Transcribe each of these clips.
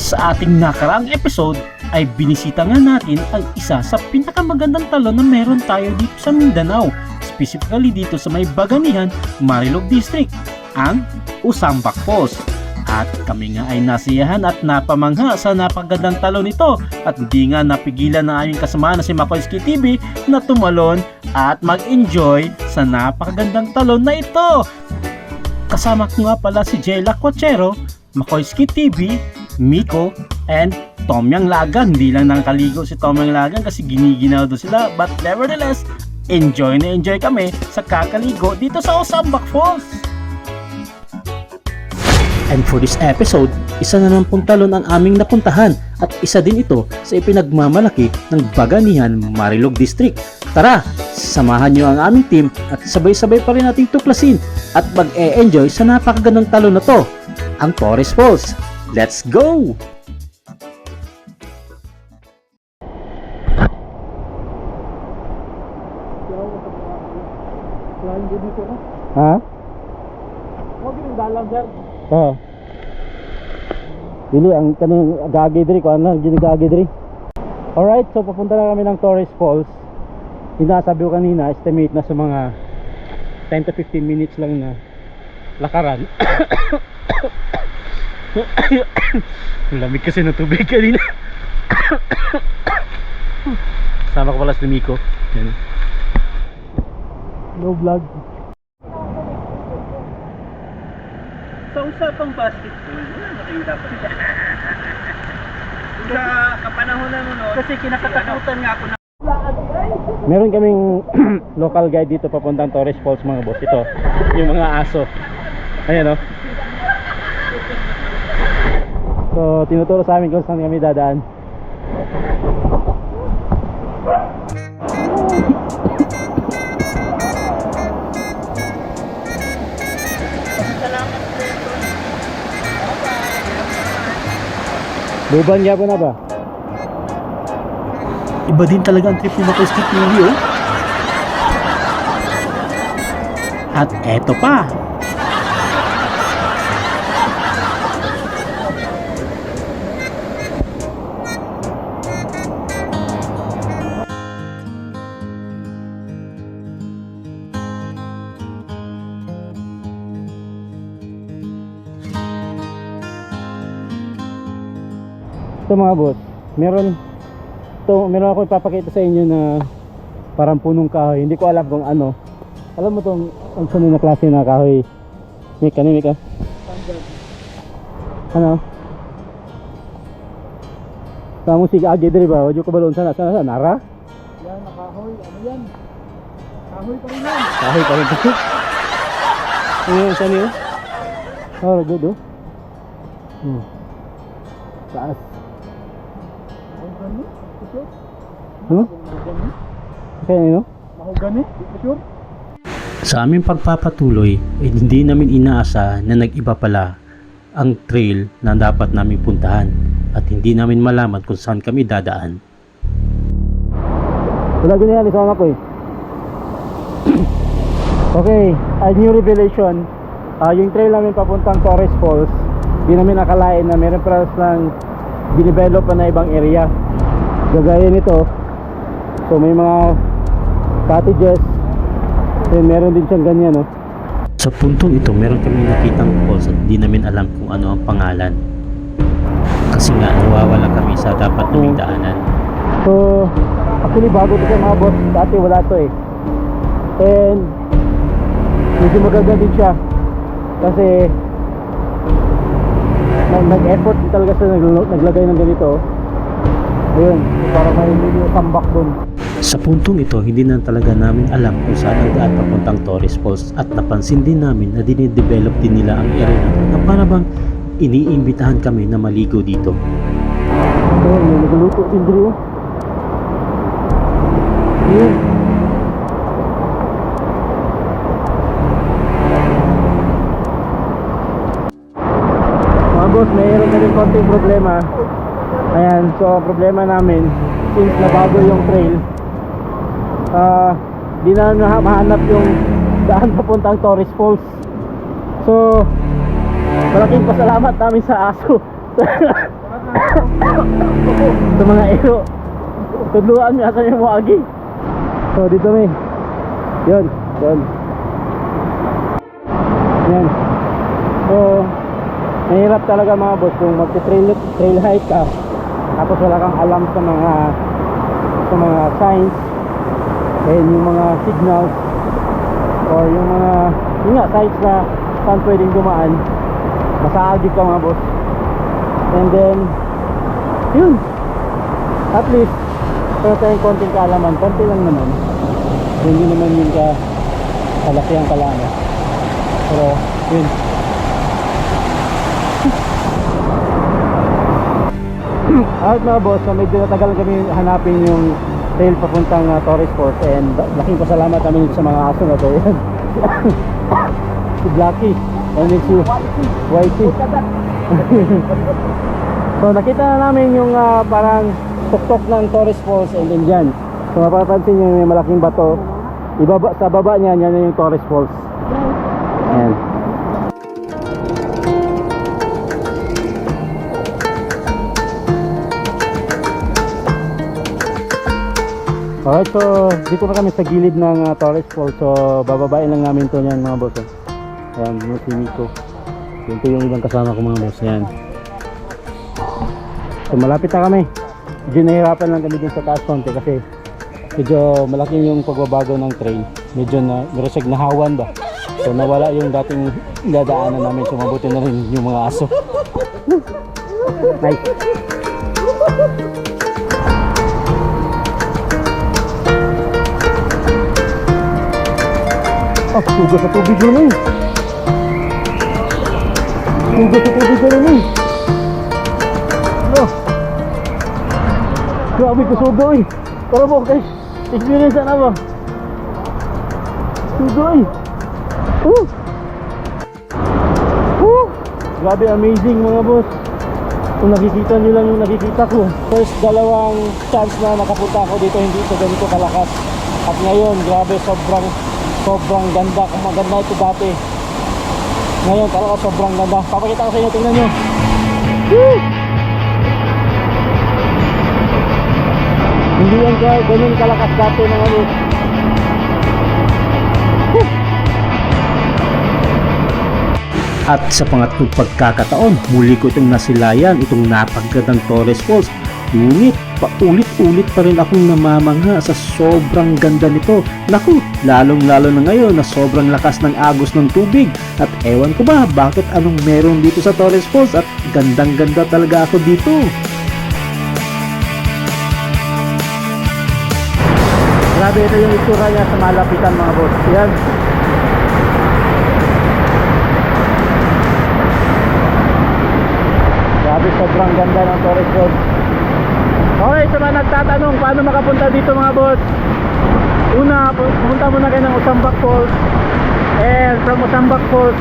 Sa ating nakaraang episode ay binisita nga natin ang isa sa pinakamagandang talon na meron tayo dito sa Mindanao, specifically dito sa may Baganihan, Marilog District, ang Usambak Falls. At kami nga ay nasiyahan at napamangha sa napagandang talon nito at hindi nga napigilan na aming kasama na si Makoyski TV na tumalon at mag-enjoy sa napakagandang talon na ito. Kasama ko nga pala si Jella Cochero, Makoyski TV, Miko, and Tomyang Lagan. Hindi lang nakaligo si Tomyang Lagan kasi giniginaw doon sila. But nevertheless, enjoy na enjoy kami sa kakaligo dito sa Osambak Falls. And for this episode, isa na naman pong talon ang aming napuntahan at isa din ito sa ipinagmamalaki ng Baganihan, Marilog District. Tara, samahan nyo ang aming team at sabay-sabay pa rin nating tuklasin at mag-e-enjoy sa napakagandang talon na to, ang Torres Falls. Let's go! Ha? Huwag yung dalang, sir. Oo. Dili, ang kanang agagi diri, kung ano, ginagagi diri. Alright, so papunta na kami ng Torres Falls. Inasabi ko kanina, estimate na sa mga 10 to 15 minutes lang na lakaran. Ang lamig kasi ng tubig kanina. Sama ko pala si Miko. Yan. No vlog. Sa usapang basketball, wala na kayo dapat. sa kapanahonan mo noon, kasi kinakatakutan nga ako na Meron kaming local guide dito papuntang Torres Falls mga boss. Ito, yung mga aso. Ayan o. So, tinuturo sa amin kung saan kami dadaan. Luban niya po na ba? Iba din talaga ang trip ni Makoy Lily, oh. At eto pa. Ito mga boss, meron ito, meron ako ipapakita sa inyo na parang punong kahoy. Hindi ko alam kung ano. Alam mo tong ang sunod na klase na kahoy. Mik, ano Mik? ah? Ano? Sa musik agi diri ba? Wadyo ko balon sana sana sana nara? Yan, nakahoy, ano yan? Kahoy pa rin yan. Kahoy pa rin. Ano yun sa niyo? Oh, good oh. Hmm. Taas. Sure? Huh? Mahogani? Kaya ano? Mahogani? Sure? Sa aming pagpapatuloy, eh, hindi namin inaasa na nag-iba pala ang trail na dapat namin puntahan at hindi namin malaman kung saan kami dadaan. Wala ganyan, isama ko eh. okay, a new revelation. Ah, yung trail namin papuntang Torres Falls, hindi namin nakalain na meron para lang dinevelop pa na ibang area. Gagaya nito, so may mga cottages, then meron din siyang ganyan, no? Sa puntong ito, meron kami nakitang falls at di namin alam kung ano ang pangalan. Kasi nga, nawawala kami sa dapat naming daanan. So, actually bago ito mga boss, dati wala to eh. And, medyo maganda din siya. Kasi, nag- nag-effort talaga sa nagl- naglagay ng ganito. Ayun, para may medyo comeback dun. Sa puntong ito, hindi na talaga namin alam kung saan ang daan papuntang Torres Falls at napansin din namin na dinidevelop din nila ang area na para bang iniimbitahan kami na maligo dito. Ito, may nagluto din dito. Ayun. Mga boss, mayroon na rin konting problema. Ayan, so problema namin, since nabago yung trail, ah, di na na mahanap yung daan papuntang Torres Falls. So, malaking pasalamat namin sa aso. Sa mga ero. Tudluan mo ata yung wagi. So dito may. Yun. Yun. Yan. So, mahirap talaga mga boss kung magti-trail trail hike ka. Tapos wala kang alam sa mga sa mga signs. And yung mga signals. Or yung mga yun nga, sites na saan pwedeng dumaan. Masaagip ka mga boss. And then yun. At least pero tayong konting kaalaman. Konti lang naman. Hindi naman yun ka kalaki ang kalano pero yun Alright mga boss, so medyo natagal kami hanapin yung trail papuntang uh, Torres Fort and laking pasalamat kami sa mga aso na to. Si Blacky and si Whitey. so nakita na namin yung ah, parang tuktok ng Torres Falls and then dyan. So mapapansin may malaking bato. Ibaba, sa baba niya, yan yung Torres Falls. Ayan. Alright, so dito na kami sa gilid ng uh, Torres Falls. So bababain lang namin to niyan mga boss. oh. Ayan, yung si. Yun po yung ibang kasama ko mga boss. Ayan. So malapit na kami. Medyo nahirapan lang kami dun sa taas konti kasi medyo malaki yung pagbabago ng train. Medyo na, narasag nahawan ba. So nawala yung dating dadaanan namin. So mabuti na rin yung mga aso. nice. Ah, tugas sa tubig yun eh. Tugas sa tubig yun eh. Ano? Grabe ko sugo eh. Para mo guys, experience na ba? Sugo eh. Uh! Uh! Grabe amazing mga boss. Kung nakikita nyo lang yung nakikita ko. First dalawang chance na nakapunta ako dito hindi ito ganito kalakas. At ngayon, grabe sobrang sobrang ganda. Kung maganda ito dati. Ngayon talaga sobrang ganda. Papakita ko sa inyo, tingnan nyo. Woo! Hindi yan kaya ganun kalakas dati mga boss. At sa pangatlong pagkakataon, muli ko itong nasilayan, itong napagandang Torres Falls. Ngunit, paulit-ulit pa rin akong namamangha sa sobrang ganda nito. Naku, lalong-lalo na ngayon na sobrang lakas ng agos ng tubig. At ewan ko ba, bakit anong meron dito sa Torres Falls at gandang-ganda talaga ako dito. Grabe ito yung itsura niya sa malapitan mga boss. Yan. Sobrang ganda ng Torres Road. Okay, sa nagtatanong paano makapunta dito mga boss. Una, pu- pumunta muna kayo ng Usambak Falls. And from Usambak Falls,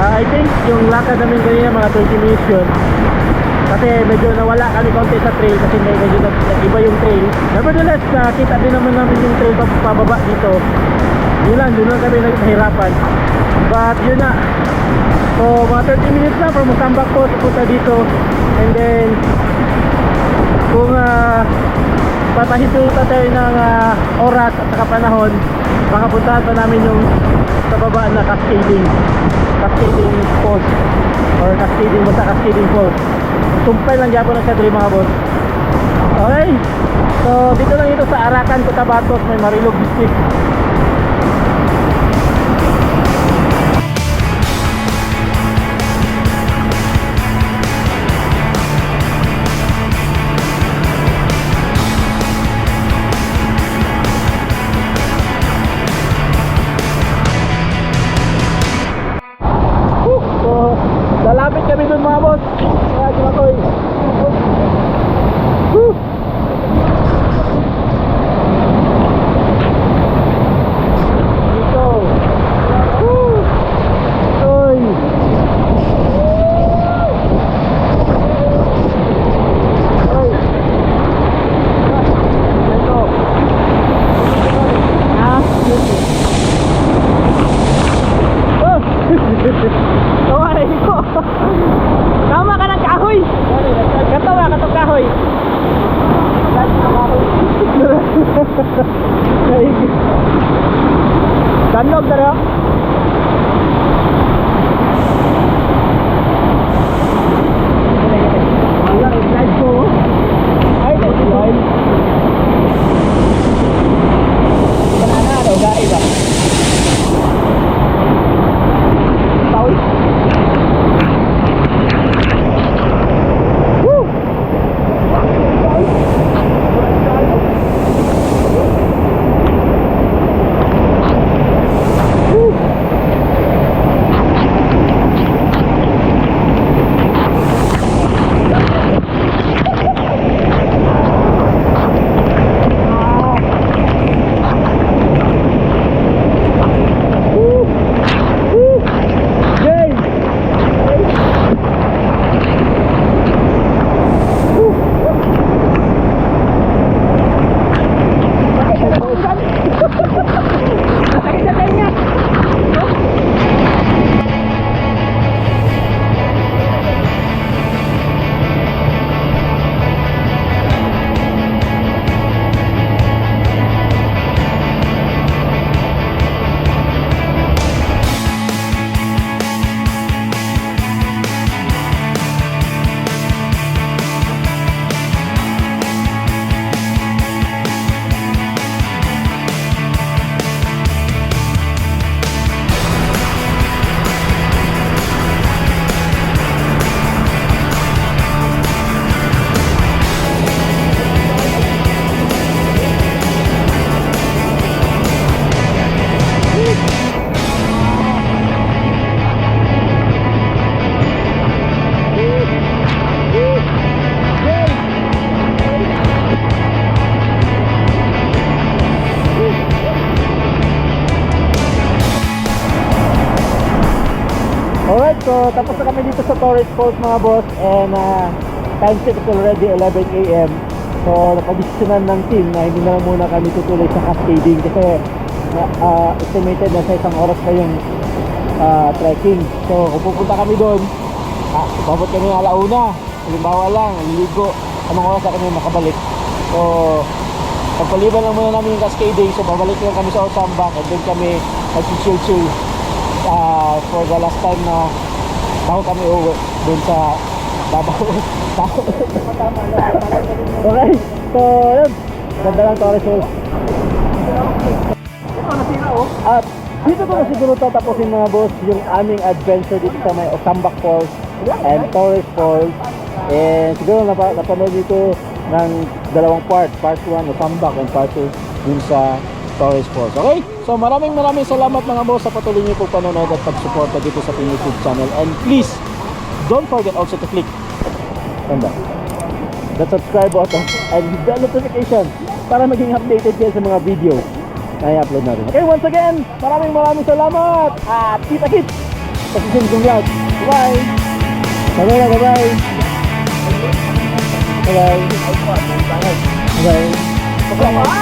ah, I think yung lakad namin kanina mga 20 minutes yun. Kasi medyo nawala kami konti sa trail kasi may medyo nag- nag-iba yung trail. Nevertheless, nakita din naman namin yung trail pa pababa dito. Yun lang, doon lang kami nahirapan. But yun na, So mga 30 minutes na from Musambak po punta dito and then kung uh, papahintutan tayo ng ah, oras at saka panahon. Baka puntahan pa namin yung sa baba na cascading. Cascading falls or cascading basta cascading falls sumpay lang gyapon na siya mga boss. Okay. So dito lang ito sa Arakan Cotabatos may Marilog District lalapit kami dun mga boss. Torres Falls mga boss and uh, time check is already 11 a.m. So napagdesisyonan ng team na hindi na muna kami tutuloy sa cascading kasi uh, estimated na sa isang oras pa uh, trekking. So kung pupunta kami doon, ah, babot kami alauna. Halimbawa lang, liligo. Anong oras na kami makabalik? So pagpaliban lang muna namin yung cascading. So babalik lang kami sa Otambak and then kami mag-chill-chill uh, for the last time na bago kami uwi dun sa Davao. okay, so yun. Ganda lang Torres Falls. At dito ko na siguro tatapusin mga boss yung aming adventure dito sa may Otambak Falls and Torres Falls. And siguro napa, napanood dito ng dalawang part. Part 1 Otambak and part 2 dun sa Torres Falls. Okay? So maraming maraming salamat mga boss sa patuloy niyo po panonood at pagsuporta dito sa ating YouTube channel. And please, don't forget also to click tanda, the subscribe button and the notification para maging updated kayo sa mga video na i-upload natin. Okay, once again, maraming maraming salamat at kita-kits sa susunod kong vlog. Bye! Bye-bye! Bye-bye! Bye-bye! Bye-bye! Bye!